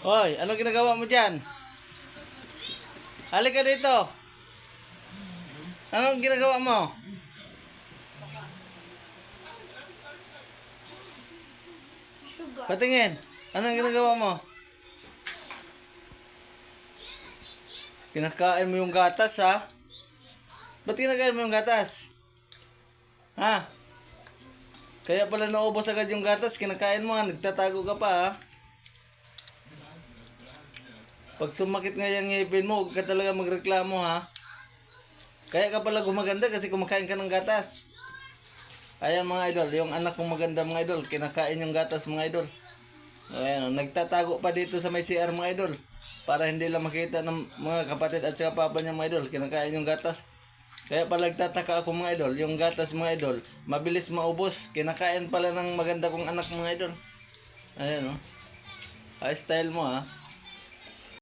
Hoy, ano ginagawa mo dyan? Halika dito. Anong ginagawa mo? Sugar. Patingin. Anong ginagawa mo? Kinakain mo yung gatas, ha? Ba't kinakain mo yung gatas? Ha? Kaya pala naubos agad yung gatas, kinakain mo, ha? Nagtatago ka pa, ha? Pag sumakit nga yung ngipin mo, huwag ka talaga magreklamo, ha? Kaya ka pala gumaganda kasi kumakain ka ng gatas. Ayan mga idol, yung anak kong maganda mga idol, kinakain yung gatas mga idol. Ayan, nagtatago pa dito sa may CR mga idol. Para hindi lang makita ng mga kapatid at saka papa niya mga idol, kinakain yung gatas. Kaya pala nagtataka ako mga idol, yung gatas mga idol, mabilis maubos. Kinakain pala ng maganda kong anak mga idol. Ayan o. Oh. Ay, style mo ha.